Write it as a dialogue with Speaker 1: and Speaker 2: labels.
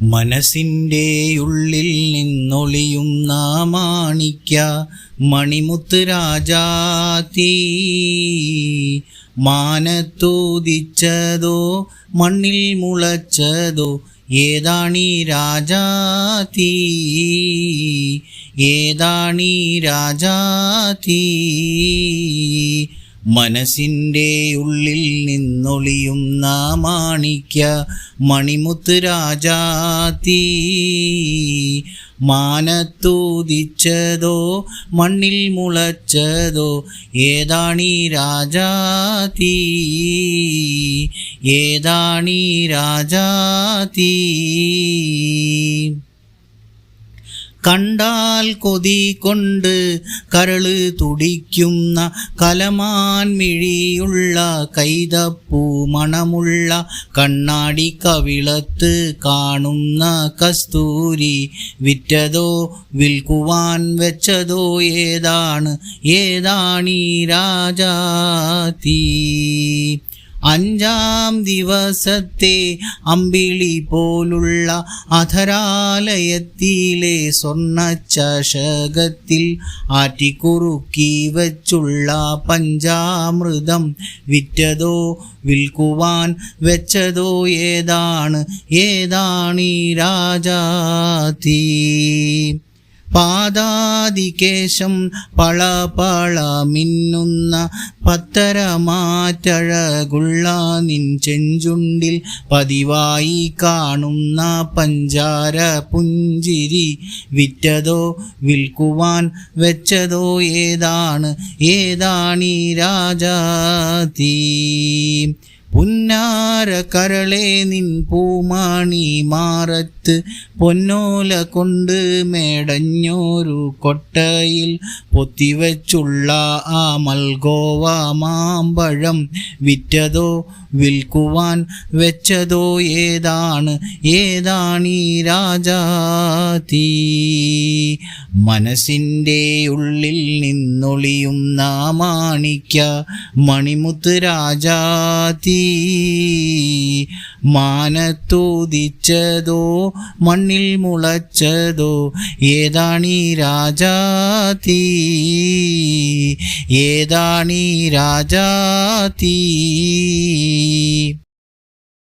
Speaker 1: മനസ്സിന്റെ ഉള്ളിൽ നിന്നൊളിയും നാമാണിക്ക മണിമുത്ത് രാജാതീ. മാനത്തോദിച്ചതോ മണ്ണിൽ മുളച്ചതോ ഏതാണീ രാജാതീ? ഏതാണീ രാജാതീ? മനസ്സിന്റെ ഉള്ളിൽ നിന്നൊളിയും നാമാണിക്ക മണിമുത്ത് രാജാതീ. മാനത്തൂതിച്ചതോ മണ്ണിൽ മുളച്ചതോ ഏതാണീ രാജാതീ? ഏതാണീ രാജാതീ? കണ്ടാൽ കൊതി കൊണ്ട് കരൾ തുടിക്കുന്ന കലമാൻ മിഴിയുള്ള കൈതപ്പൂ മണമുള്ള കണ്ണാടി കവിളത്ത് കാണുന്ന കസ്തൂരി വിറ്റതോ വിൽക്കുവാൻ വെച്ചതോ ഏതാണ്? ഏതാണീ രാജാതീ? അഞ്ചാം ദിവസത്തെ അമ്പിളി പോലുള്ള അധരാലയത്തിലെ സ്വർണ ചഷകത്തിൽ ആറ്റിക്കുറുക്കി വച്ചുള്ള പഞ്ചാമൃതം വിറ്റതോ വിൽക്കുവാൻ വെച്ചതോ ഏതാണ്? ഏതാണീ രാജാതീ? പാദാതികേശം പള പള മിന്നുന്ന പത്തരമാറ്റഴകുള്ള നിൻ ചെഞ്ചുണ്ടിൽ പതിവായി കാണുന്ന പഞ്ചാര പുഞ്ചിരി വിറ്റതോ വിൽക്കുവാൻ വെച്ചതോ ഏതാണ്? ഏതാണീ രാജാതീ? പുന്നാര കരളെ നിൻ പൂമാണി മാറത്ത് പൊന്നോല കൊണ്ട് മേടഞ്ഞോരു കൊട്ടയിൽ പൊത്തിവച്ചുള്ള ആ മൽഗോവ മാമ്പഴം വിറ്റതോ വിൽക്കുവാൻ വെച്ചതോ ഏതാണ്? ഏതാണീ രാജാതീ? മനസ്സിന്റെ ഉള്ളിൽ നിന്നൊളിയും നാമാണിക്ക മണിമുത്ത് രാജാതീ. മാനത്തോദിച്ചതോ മണ്ണിൽ മുളച്ചതോ ഏതാണീ രാജാതീ ഏതാണീ രാജാതീ